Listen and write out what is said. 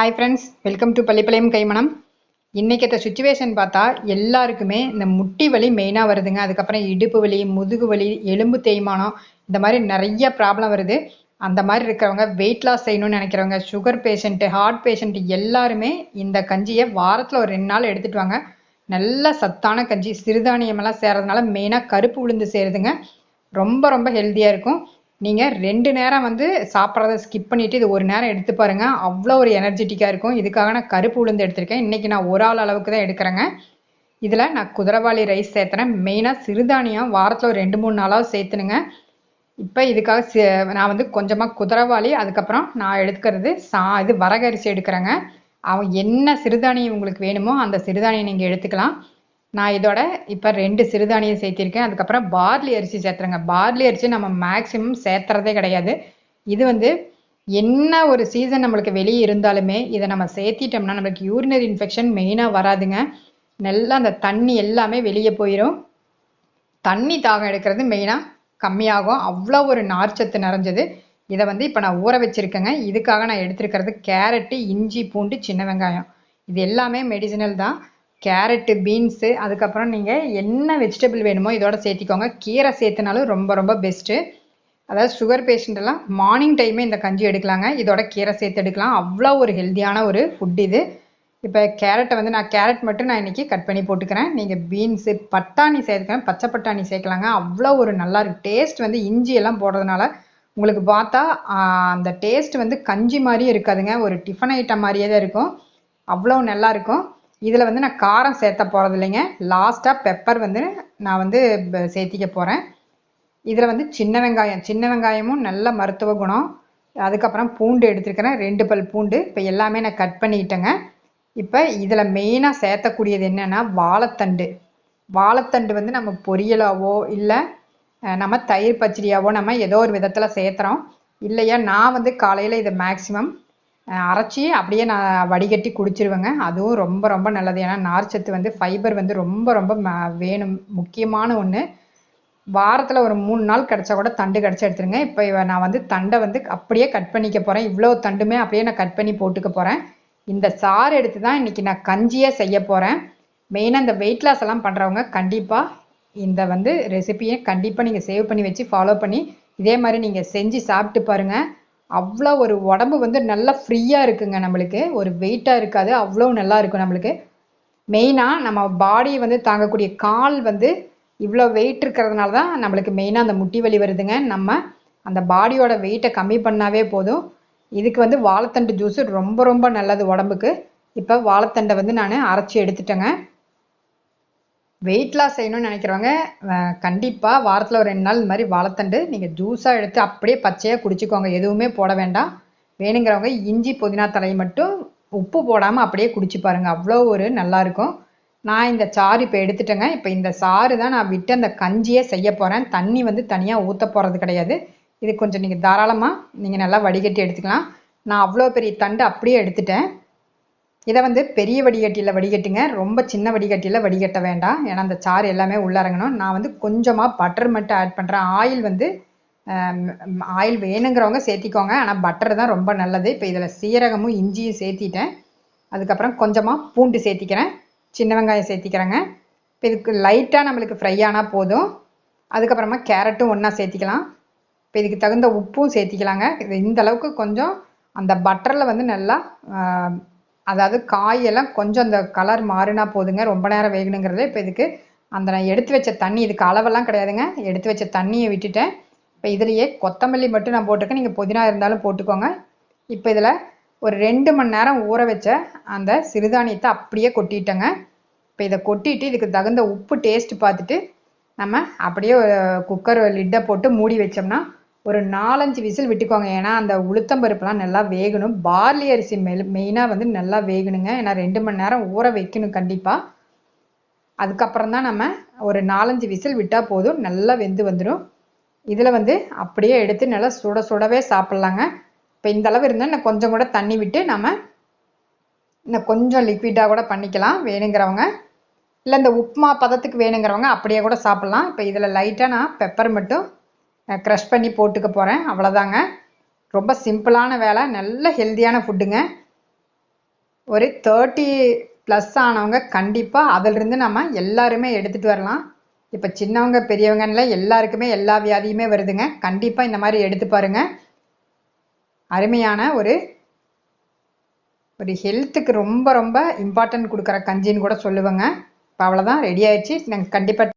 Hi friends welcome to Pallipalayam Kaimanam இன்றைக்கத்த situation பார்த்தா எல்லாருக்குமே இந்த முட்டி வலி மெயினாக வருதுங்க. அதுக்கப்புறம் இடுப்பு வலி முதுகு வலி எலும்பு தேய்மானம் இந்த மாதிரி நிறைய ப்ராப்ளம் வருது. அந்த மாதிரி இருக்கிறவங்க வெயிட் லாஸ் செய்யணும்னு நினைக்கிறவங்க சுகர் பேஷண்ட்டு ஹார்ட் பேஷண்ட்டு எல்லாருமே இந்த கஞ்சியை வாரத்தில் ஒரு ரெண்டு நாள் எடுத்துட்டு வாங்க. நல்ல சத்தான கஞ்சி சிறுதானியமெல்லாம் சேர்றதுனால மெயினாக கருப்பு உளுந்து சேருதுங்க ரொம்ப ரொம்ப ஹெல்த்தியாக இருக்கும். நீங்கள் ரெண்டு நேரம் வந்து சாப்பிட்றத ஸ்கிப் பண்ணிவிட்டு இது ஒரு நேரம் எடுத்து பாருங்க. அவ்வளோ ஒரு எனர்ஜெட்டிக்காக இருக்கும். இதுக்காக நான் கருப்பு உளுந்து எடுத்திருக்கேன். இன்றைக்கி நான் ஒரு ஆள் அளவுக்கு தான் எடுக்கிறேங்க. இதில் நான் குதிரவாளி ரைஸ் சேர்த்துறேன். மெயினாக சிறுதானியம் வாரத்தில் ஒரு ரெண்டு மூணு நாளாக சேர்த்துனுங்க இப்போ இதுக்காக நான் வந்து கொஞ்சமாக குதிரவாளி அதுக்கப்புறம் நான் எடுக்கிறது சா இது வரகரிசி எடுக்கிறேங்க. அவன் என்ன சிறுதானியம் உங்களுக்கு வேணுமோ அந்த சிறுதானியம் நீங்கள் எடுத்துக்கலாம். நான் இதோட இப்போ ரெண்டு சிறுதானியம் சேர்த்திருக்கேன். அதுக்கப்புறம் பார்லி அரிசி சேர்த்துறேங்க. பார்லி அரிசி நம்ம மேக்சிமம் சேர்த்துறதே கிடையாது. இது வந்து என்ன ஒரு சீசன் நம்மளுக்கு வெளியே இருந்தாலுமே இதை நம்ம சேர்த்திட்டோம்னா நம்மளுக்கு யூரினரி இன்ஃபெக்ஷன் மெயினாக வராதுங்க. நல்லா அந்த தண்ணி எல்லாமே வெளியே போயிடும் தண்ணி தாகம் எடுக்கிறது மெயினாக கம்மியாகும். அவ்வளோ ஒரு நார்ச்சத்து நிறைஞ்சது. இதை வந்து இப்போ நான் ஊற வச்சுருக்கேங்க. இதுக்காக நான் எடுத்துருக்கிறது கேரட்டு இஞ்சி பூண்டு சின்ன வெங்காயம். இது எல்லாமே மெடிசினல் தான். கேரட்டு பீன்ஸு அதுக்கப்புறம் நீங்கள் என்ன வெஜிடபிள் வேணுமோ இதோட சேர்த்திக்கோங்க. கீரை சேர்த்துனாலும் ரொம்ப ரொம்ப பெஸ்ட்டு. அதாவது சுகர் பேஷண்ட்டெல்லாம் மார்னிங் டைமே இந்த கஞ்சி எடுக்கலாங்க. இதோட கீரை சேர்த்து எடுக்கலாம். அவ்வளோ ஒரு ஹெல்த்தியான ஒரு ஃபுட் இது. இப்போ கேரட்டை வந்து நான் கேரட் மட்டும் நான் இன்றைக்கி கட் பண்ணி போட்டுக்கிறேன். நீங்கள் பீன்ஸு பட்டாணி சேர்த்துக்கிறேன் பச்சை பட்டாணி சேர்க்கலாங்க. அவ்வளோ ஒரு நல்லா இருக்கு டேஸ்ட் வந்து இஞ்சி எல்லாம் போடுறதுனால உங்களுக்கு பார்த்தா அந்த டேஸ்ட் வந்து கஞ்சி மாதிரியே இருக்காதுங்க. ஒரு டிஃபன் ஐட்டம் மாதிரியே தான் இருக்கும். அவ்வளோ நல்லா இருக்கும். இதில் வந்து நான் காரம் சேர்த்த போகிறது இல்லைங்க. லாஸ்ட்டாக பெப்பர் வந்து நான் வந்து சேர்த்திக்க போகிறேன் இதில் வந்து சின்ன வெங்காயம் சின்ன வெங்காயமும் நல்ல மருத்துவ குணம். அதுக்கப்புறம் பூண்டு எடுத்துருக்கிறேன். ரெண்டு பல் பூண்டு. இப்போ எல்லாமே நான் கட் பண்ணிக்கிட்டேங்க இப்போ இதில் மெயினாக சேர்த்தக்கூடியது என்னென்னா வாழைத்தண்டு. வாழைத்தண்டு வந்து நம்ம பொரியலாவோ இல்லை நம்ம தயிர் பச்சடியாவோ நம்ம ஏதோ ஒரு விதத்தில் சேர்த்துறோம். இல்லையா நான் வந்து காலையில் இதை மேக்ஸிமம் அரைச்சி அப்படியே நான் வடிகட்டி குடிச்சிருவேங்க. அதுவும் ரொம்ப ரொம்ப நல்லது. ஏன்னா நார்ச்சத்து வந்து ஃபைபர் வந்து ரொம்ப ரொம்ப வேணும். முக்கியமான ஒன்று வாரத்தில் ஒரு மூணு நாள் கிடச்சா கூட தண்டு கிடச்சா எடுத்துருங்க. இப்போ நான் வந்து தண்டை வந்து அப்படியே கட் பண்ணிக்க போகிறேன் இவ்வளோ தண்டுமே அப்படியே நான் கட் பண்ணி போட்டுக்க போகிறேன் இந்த சாறு எடுத்து தான் இன்றைக்கி நான் கஞ்சியாக செய்ய போகிறேன் மெயினாக இந்த வெயிட் லாஸ் எல்லாம் பண்ணுறவங்க கண்டிப்பாக இந்த வந்து ரெசிபியை கண்டிப்பாக நீங்கள் சேவ் பண்ணி வச்சு ஃபாலோ பண்ணி இதே மாதிரி நீங்கள் செஞ்சு சாப்பிட்டு பாருங்கள் அவ்வளோ ஒரு உடம்பு வந்து நல்லா ஃப்ரீயாக இருக்குங்க நம்மளுக்கு. ஒரு வெயிட்டாக இருக்காது அவ்வளோ நல்லா இருக்கும் நம்மளுக்கு. மெயினாக நம்ம பாடி வந்து தாங்கக்கூடிய கால் வந்து இவ்வளோ வெயிட் இருக்கிறதுனால தான் நம்மளுக்கு மெயினாக அந்த முட்டி வலி வருதுங்க. நம்ம அந்த பாடியோட வெயிட்டை கம்மி பண்ணாவே போதும். இதுக்கு வந்து வாழைத்தண்டு ஜூஸு ரொம்ப ரொம்ப நல்லது உடம்புக்கு. இப்போ வாழைத்தண்டை வந்து நான் அரைச்சி எடுத்துட்டேங்க. வெயிட் லாஸ் செய்யணும்னு நினைக்கிறவங்க கண்டிப்பாக வாரத்தில் ஒரு ரெண்டு நாள் இந்த மாதிரி வாழைத்தண்டு நீங்கள் ஜூஸாக எடுத்து அப்படியே பச்சையாக குடிச்சிக்கோங்க. எதுவுமே போட வேண்டாம். வேணுங்கிறவங்க இஞ்சி புதினா தலை மட்டும் உப்பு போடாமல் அப்படியே குடிச்சு பாருங்கள் அவ்வளோ ஒரு நல்லாயிருக்கும் நான் இந்த சாறு இப்போ எடுத்துட்டேங்க. இப்போ இந்த சாறு தான் நான் விட்டு அந்த கஞ்சியே செய்ய போகிறேன் தண்ணி வந்து தனியாக ஊற்ற போகிறது கிடையாது. இது கொஞ்சம் நீங்கள் தாராளமாக நீங்கள் நல்லா வடிகட்டி எடுத்துக்கலாம். நான் அவ்வளோ பெரிய தண்டு அப்படியே எடுத்துட்டேன். இதை வந்து பெரிய வடிகட்டியில் வடிகட்டுங்க. ரொம்ப சின்ன வடிகட்டியில் வடிகட்ட வேண்டாம். ஏன்னா அந்த சாறு எல்லாமே உள்ளறங்கணும் நான் வந்து கொஞ்சமாக பட்டர் மட்டும் ஆட் பண்ணுறேன் ஆயில் வந்து ஆயில் வேணுங்கிறவங்க சேர்த்திக்கோங்க. ஆனால் பட்டர் தான் ரொம்ப நல்லது. இப்போ இதில் சீரகமும் இஞ்சியும் சேர்த்திட்டேன். அதுக்கப்புறம் கொஞ்சமாக பூண்டு சேர்த்திக்கிறேன். சின்ன வெங்காயம் சேர்த்திக்கிறேங்க. இப்போ இதுக்கு லைட்டாக நம்மளுக்கு ஃப்ரை ஆனால் போதும். அதுக்கப்புறமா கேரட்டும் ஒன்றா சேர்த்திக்கலாம். இப்போ இதுக்கு தகுந்த உப்பும் சேர்த்திக்கலாங்க. இது இந்த அளவுக்கு கொஞ்சம் அந்த பட்டரில் வந்து நல்லா அதாவது காயெல்லாம் கொஞ்சம் அந்த கலர் மாறினா போதுங்க. ரொம்ப நேரம் வேகணுங்கிறது இப்போ இதுக்கு அந்த நான் எடுத்து வச்ச தண்ணி இதுக்கு அளவெல்லாம் கிடையாதுங்க. எடுத்து வச்ச தண்ணியை விட்டுட்டேன். இப்போ இதுலேயே கொத்தமல்லி மட்டும் நான் போட்டிருக்கேன். நீங்கள் புதினா இருந்தாலும் போட்டுக்கோங்க. இப்போ இதில் ஒரு ரெண்டு மணி நேரம் ஊற வச்ச அந்த சிறுதானியத்தை அப்படியே கொட்டிட்டேங்க. இப்போ இதை கொட்டிட்டு இதுக்கு தகுந்த உப்பு டேஸ்ட் பார்த்துட்டு நம்ம அப்படியே குக்கர் லிட்டை போட்டு மூடி வச்சோம்னா ஒரு நாலஞ்சு விசில் விட்டுக்கோங்க. ஏன்னா அந்த உளுத்தம்பருப்புலாம் நல்லா வேகணும். பார்லி அரிசி மெல் மெயினாக வந்து நல்லா வேகணுங்க. ஏன்னா ரெண்டு மணி நேரம் ஊற வைக்கணும் கண்டிப்பாக அதுக்கப்புறம் தான் நம்ம ஒரு நாலஞ்சு விசில் விட்டால் போதும். நல்லா வெந்து வந்துடும் இதில் வந்து அப்படியே எடுத்து நல்லா சுட சுடவே சாப்பிட்லாங்க. இப்போ இந்த அளவு இருந்தால் இன்னும் கொஞ்சம் கூட தண்ணி விட்டு நம்ம இன்னும் கொஞ்சம் லிக்விடாக கூட பண்ணிக்கலாம். வேணுங்கிறவங்க. இல்லை இந்த உப்புமா பதத்துக்கு வேணுங்கிறவங்க அப்படியே கூட சாப்பிட்லாம். இப்போ இதில் லைட்டாக நான் பெப்பர் மட்டும் க்ரஷ் பண்ணி போட்டுக்க போகிறேன் அவ்வளோதாங்க ரொம்ப சிம்பிளான வேலை. நல்ல ஹெல்த்தியான ஃபுட்டுங்க ஒரு தேர்ட்டி ப்ளஸ் ஆனவங்க கண்டிப்பாக அதிலிருந்து நம்ம எல்லாருமே எடுத்துகிட்டு வரலாம். இப்போ சின்னவங்க பெரியவங்கன்னு எல்லாருக்குமே எல்லா வியாதியுமே வருதுங்க. கண்டிப்பாக இந்த மாதிரி எடுத்து பாருங்க. அருமையான ஒரு ஒரு ஹெல்த்துக்கு ரொம்ப ரொம்ப இம்பார்ட்டன்ட் கொடுக்குற கஞ்சின்னு கூட சொல்லுவேங்க. இப்போ அவ்வளோதான் ரெடி ஆயிடுச்சு. நாங்கள் கண்டிப்பாக